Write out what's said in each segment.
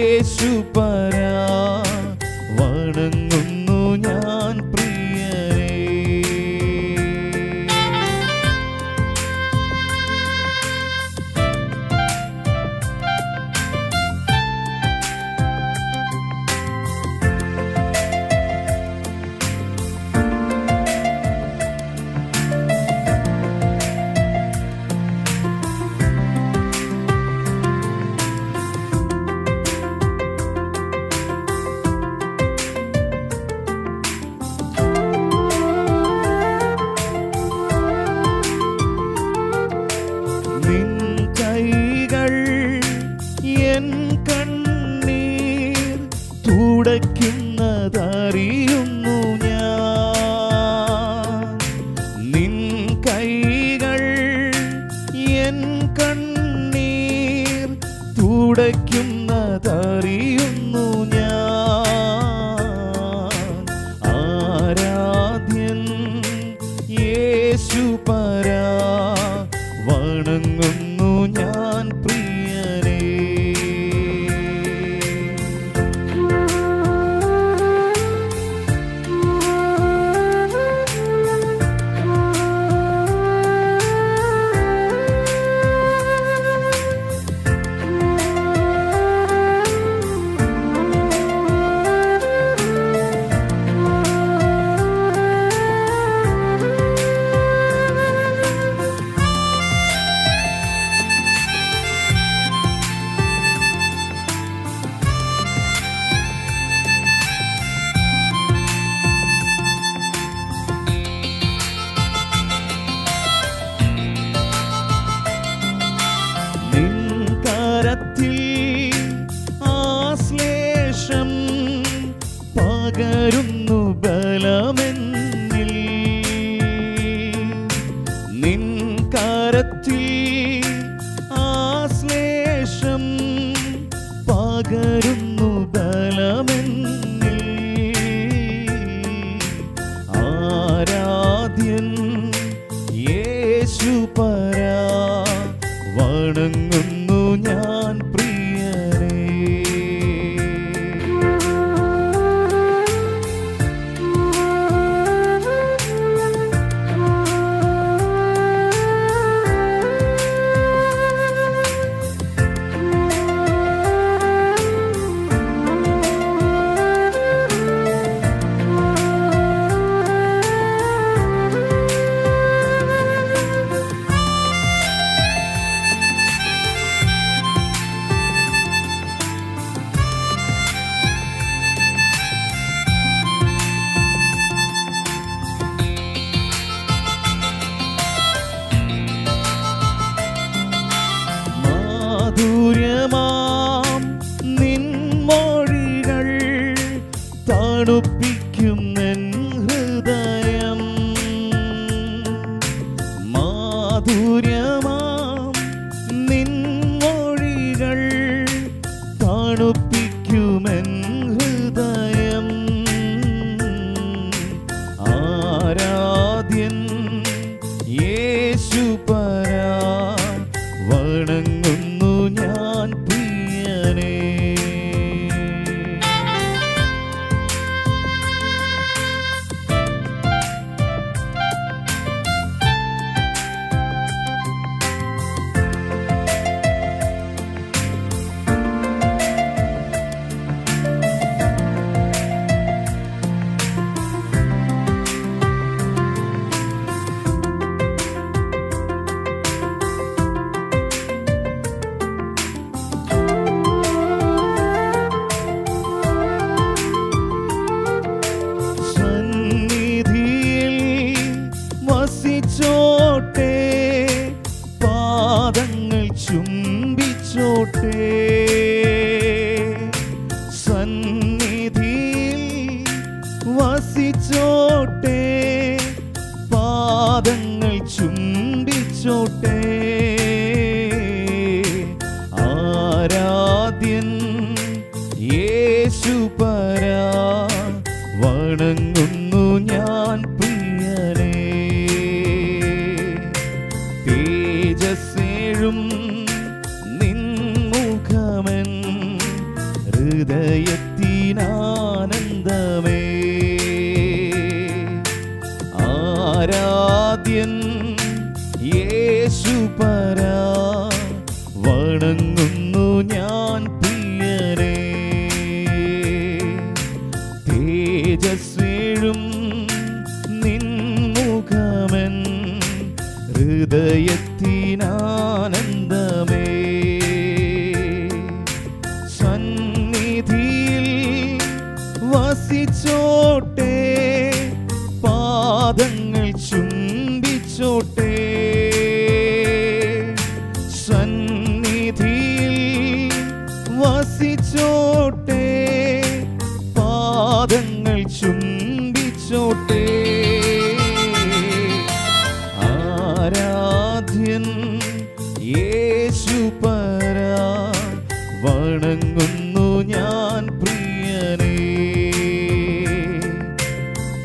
യേശു പരാ കണ്ണീർ തുടയ്ക്കുന്നതറിയുന്നു करूँ യേശുപരാ വണങ്ങുന്നു ഞാൻ പ്രിയനേ.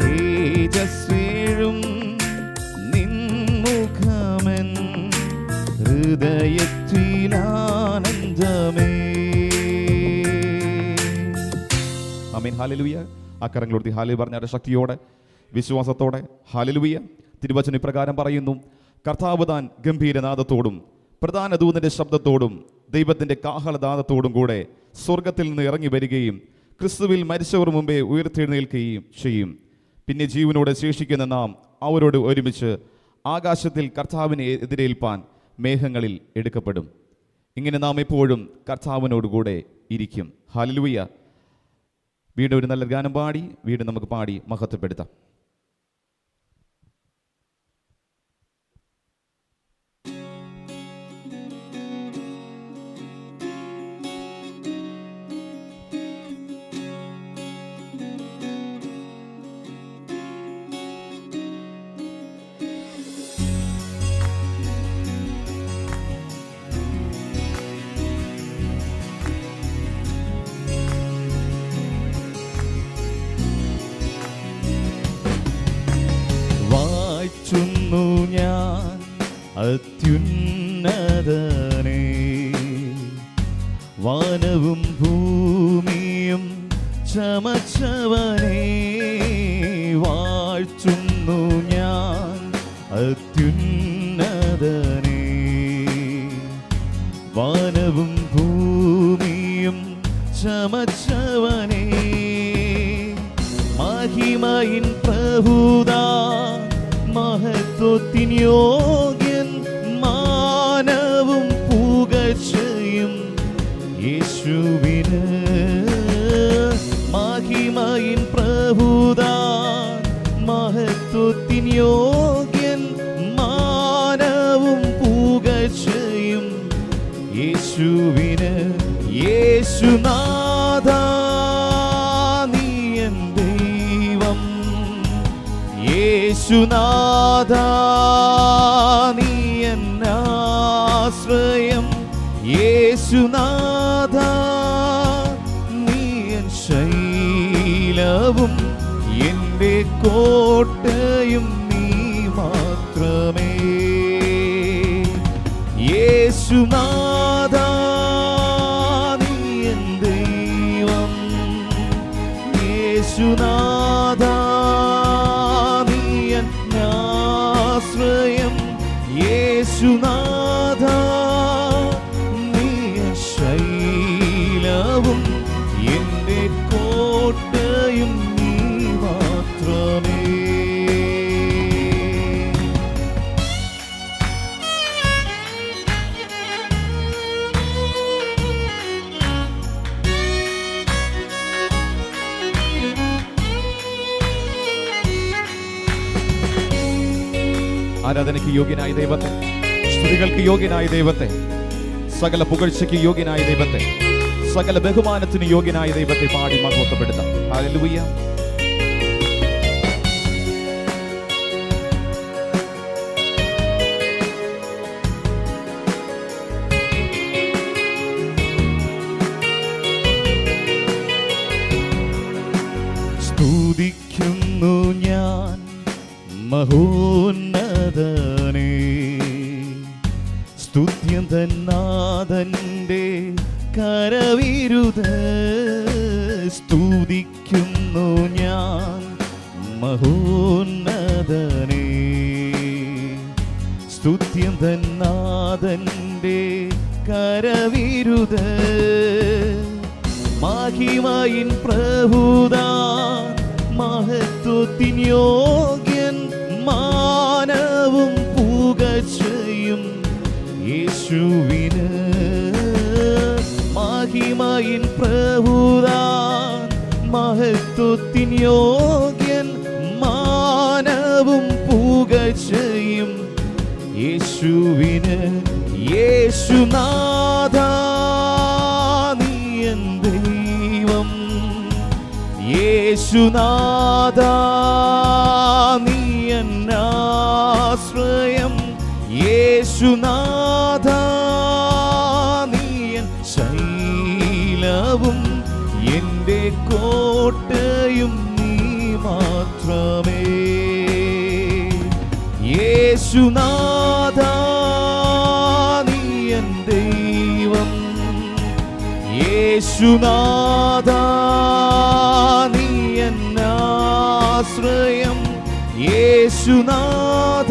തേജസ്വേഴും നിൻമുഖമൻ ഹൃദയത്തിലാനന്ദമേ അമീൻ ഹാലലുവിയ ആ കരങ്ങളോർത്തി ഹാലി പറഞ്ഞ ശക്തിയോടെ വിശ്വാസത്തോടെ. ഹാലലുയ തിരുവചന ഇപ്രകാരം പറയുന്നു കർത്താവ് താൻ ഗംഭീരനാദത്തോടും പ്രധാന ദൂതന്റെ ശബ്ദത്തോടും ദൈവത്തിന്റെ കാഹളദാനത്തോടും കൂടെ സ്വർഗത്തിൽ നിന്ന് ഇറങ്ങി വരികയും ക്രിസ്തുവിൽ മരിച്ചവർ മുമ്പേ ഉയർത്തെഴുന്നേൽക്കുകയും ചെയ്യും. പിന്നെ ജീവനോടെ ശേഷിക്കുന്ന നാം അവരോട് ഒരുമിച്ച് ആകാശത്തിൽ കർത്താവിനെ എതിരേൽപ്പാൻ മേഘങ്ങളിൽ എടുക്കപ്പെടും. ഇങ്ങനെ നാം എപ്പോഴും കർത്താവിനോടുകൂടെ ഇരിക്കും. ഹാലലുവിയ വീണ്ടും ഒരു നല്ല ഗാനം പാടി വീണ്ടും നമുക്ക് പാടി മഹത്വപ്പെടുത്താം. അത്യുന്നതനെ. വാനവും ഭൂമിയും ചമച്ചവനെ വാഴ്ത്തുന്നു ഞാൻ അത്യുന്നതനെ. വാനവും ഭൂമിയും ചമച്ചവനെ മഹിമയിൻ പ്രഭുത മഹത്വത്തിൻ യോഗ്യൻ യേശുവിന് മഹിമയിൻ പ്രഭുതാ മഹത്വത്തിൻ യോഗ്യൻ മാനവും പുകഴ്ചയും യേശുവിന് യേശുനാഥ എൻ ദൈവം. യേശുനാഥ നീ ആശ്രയം. യേശുനാഥ ശൈലവും എന്റെ കോട്ടയും നീ മാത്രമേ. യേശുനാഥ നീ എൻ ദൈവം. യേശുനാഥ നീ എൻ ആശ്രയം യേശുനാഥ ആരാധനയ്ക്ക് യോഗ്യനായ ദൈവത്തെ സ്ത്രീകൾക്ക് യോഗ്യനായ ദൈവത്തെ സകല പുകഴ്ചയ്ക്ക് യോഗ്യനായ ദൈവത്തെ സകല ബഹുമാനത്തിന് യോഗ്യനായ ദൈവത്തെ പാടി മഹത്വപ്പെടുത്താം. ഹാലലുയ്യ പുകച്ചയും യേശുവിന്. മഹിമയിൻ പ്രഭുതാൻ മഹത്വത്തിൻ യോഗ്യൻ മാനവും പുകച്ചയും യേശുവിന്. യേശുനാഥ നീ എൻ ദൈവം. യേശുനാഥ നീ എൻ ആശ്രയം യേശുനാഥ നീ എൻ ശൈലവും എന്റെ കോട്ടയും നീ മാത്രമേ. യേശുനാഥ നീ എൻ ദൈവം യേശുനാഥ നീയൻ ആശ്രയം യേശുനാഥ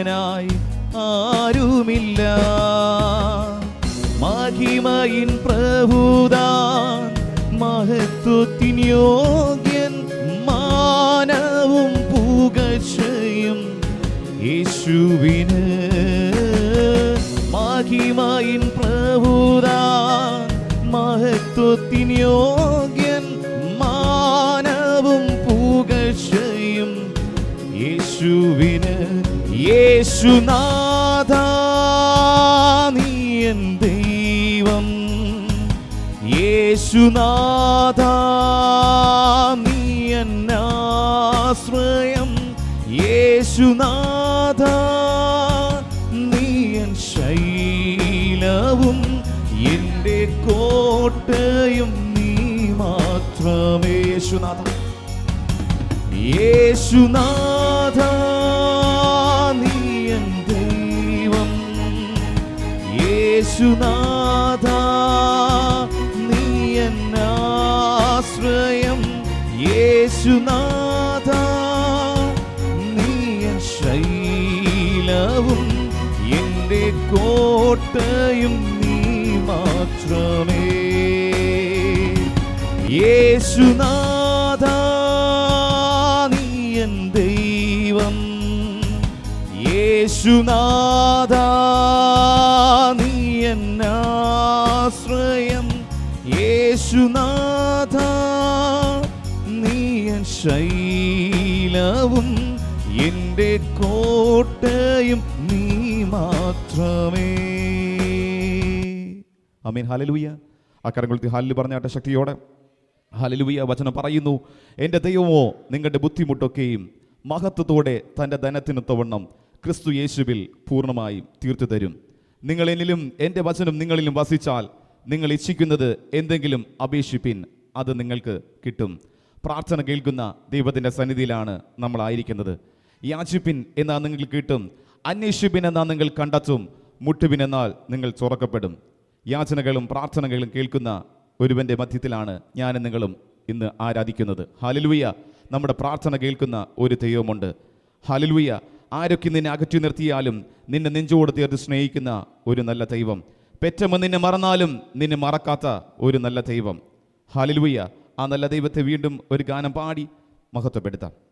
തുല്യനായി ആരുമില്ല. മഹിമയിൻ പ്രഭുതാൻ മഹത്വത്തിൻ യോഗ്യൻ മാനവും പുകച്ചയും യേശുവിന്. മഹിമയിൻ പ്രഭുതാൻ മഹത്വത്തിൻ യോഗ്യൻ യേശുനാഥ നീ എൻ ദൈവം. യേശുനാഥ നീ എൻ ആശ്രയം. യേശുനാഥ നീ എൻ ശൈലവും. എന്റെ കോട്ടയും നീ മാത്രമേ. യേശുനാഥ യേശുനാഥ. യേശുനാഥ നീ എന്നാശ്രയം യേശുനാഥ നീ എൻ ശൈലവും എന്റെ കോട്ടയും നീ മാത്രമേ. യേശുനാഥ നീ എൻ ദൈവം. യേശുനാഥ ആശ്രയം. യേശുനാഥ നീയൻ ശൈലവും എന്റെ കോട്ടയും നീ മാത്രമേ. അമീൻ ഹാലലുയ്യ ആ കരങ്ങൾ ഹാലിൽ പറഞ്ഞാട്ടെ ശക്തിയോടെ. ഹാലലുയ്യ വചനം പറയുന്നു എന്റെ ദൈവമോ നിങ്ങളുടെ ബുദ്ധിമുട്ടൊക്കെയും മഹത്വത്തോടെ തന്റെ ധനത്തിനൊത്തവണ്ണം ക്രിസ്തു യേശുവിൽ പൂർണമായും തീർത്തു തരും നിങ്ങൾ എന്നിലും എന്റെ വചനം നിങ്ങളിലും വസിച്ചാൽ നിങ്ങൾ ഇച്ഛിക്കുന്നത് എന്തെങ്കിലും അപേക്ഷിപ്പിൻ അത് നിങ്ങൾക്ക് കിട്ടും. പ്രാർത്ഥന കേൾക്കുന്ന ദൈവത്തിന്റെ സന്നിധിയിലാണ് നമ്മളായിരിക്കുന്നത് യാചിപ്പിൻ എന്നാൽ നിങ്ങൾ കിട്ടും അന്വേഷിപ്പിൻ എന്നാൽ നിങ്ങൾ കണ്ടെത്തും മുട്ടുവിൻ എന്നാൽ നിങ്ങൾ തുറക്കപ്പെടും. യാചനകളും പ്രാർത്ഥനകളും കേൾക്കുന്ന ഒരുവന്റെ മധ്യത്തിലാണ് ഞാനും നിങ്ങളും ഇന്ന് ആരാധിക്കുന്നത്. ഹാലലുയ്യ നമ്മുടെ പ്രാർത്ഥന കേൾക്കുന്ന ഒരു ദൈവമുണ്ട്. ഹാലലുയ്യ ആരൊക്കെ നിന്നെ അകറ്റി നിർത്തിയാലും നിന്നെ നെഞ്ചോട് തീർത്ത് സ്നേഹിക്കുന്ന ഒരു നല്ല ദൈവം. പെറ്റമ്മ നിന്നെ മറന്നാലും നിന്നെ മറക്കാത്ത ഒരു നല്ല ദൈവം. ഹാലലുയ്യ ആ നല്ല ദൈവത്തെ വീണ്ടും ഒരു ഗാനം പാടി മഹത്വപ്പെടുത്താം.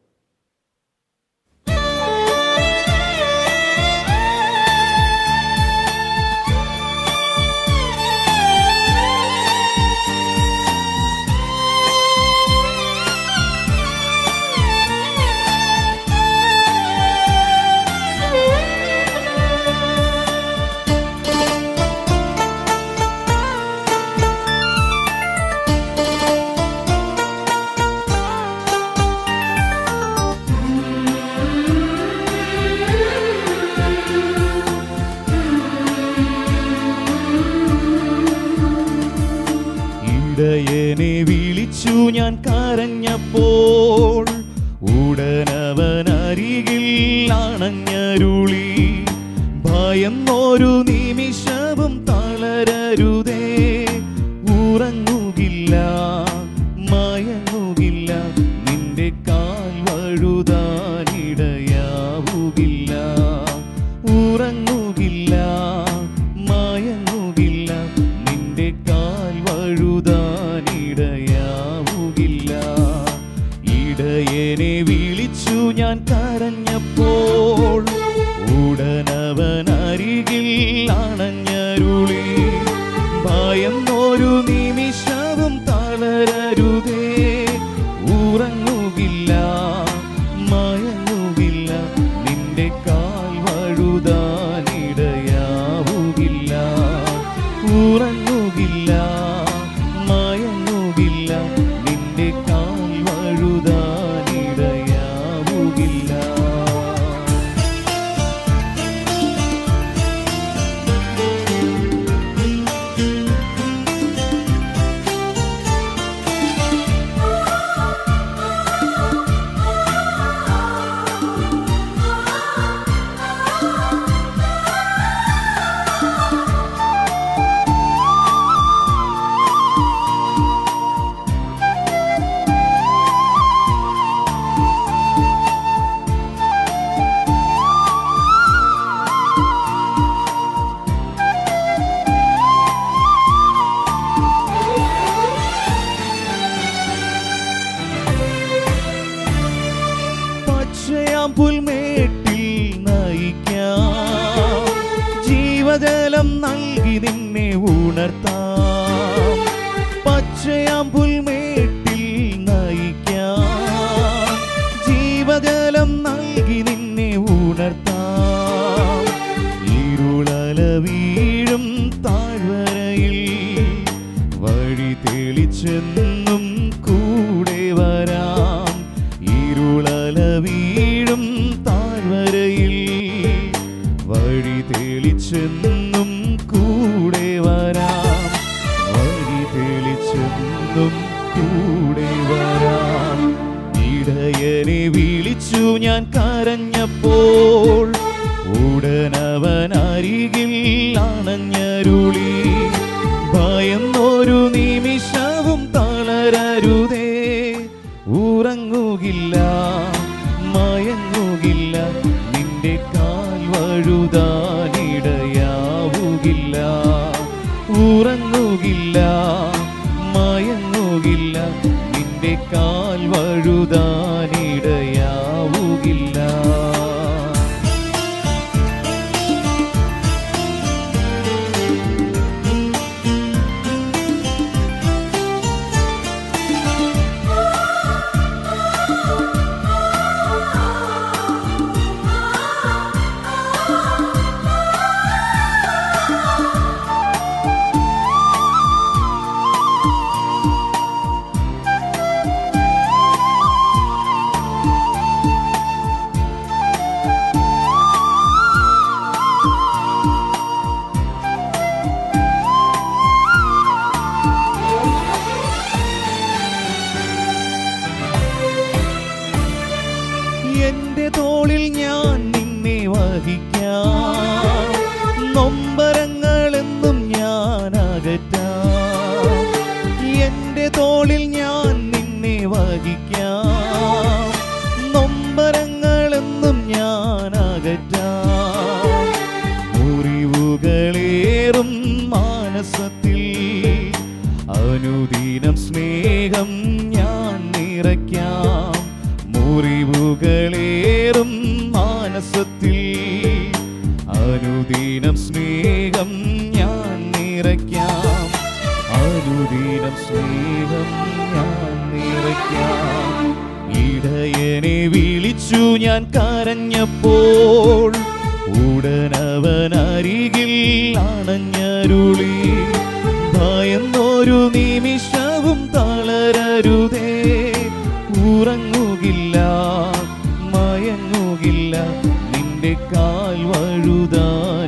പച്ചയാം പുൽമേട്ടിൽ നയിക്കാം. ജീവജലം നൽകി നിന്നെ ഉണർത്താം. പച്ചയാം പുൽമേട്ടിൽ നയിക്കാം. ജീവജലം നൽകി നിന്നെ ഉണർത്താം. ഇരുളല വീഴും താഴ്വരയിൽ വഴി തെളിച്ചെന്നും വിളിച്ചു ഞാൻ കരഞ്ഞപ്പോൾ ഉടനവൻ അരികിൽ അണഞ്ഞരുളി ഭയന്നൊരു നിമിഷവും തളരരുതേ. ഉറങ്ങുകില്ല മയങ്ങുകില്ല നിന്റെ കാൽ വഴുതാനിടയാവുകില്ല. ഉറങ്ങുകില്ല മയങ്ങുകില്ല നിന്റെ കാൽ വഴുതാനിടയാവുകില്ല ഉറങ്ങുകില്ല മയങ്ങുകില്ല നിന്റെ കാൽ വഴുതാനിടയാവുകില്ല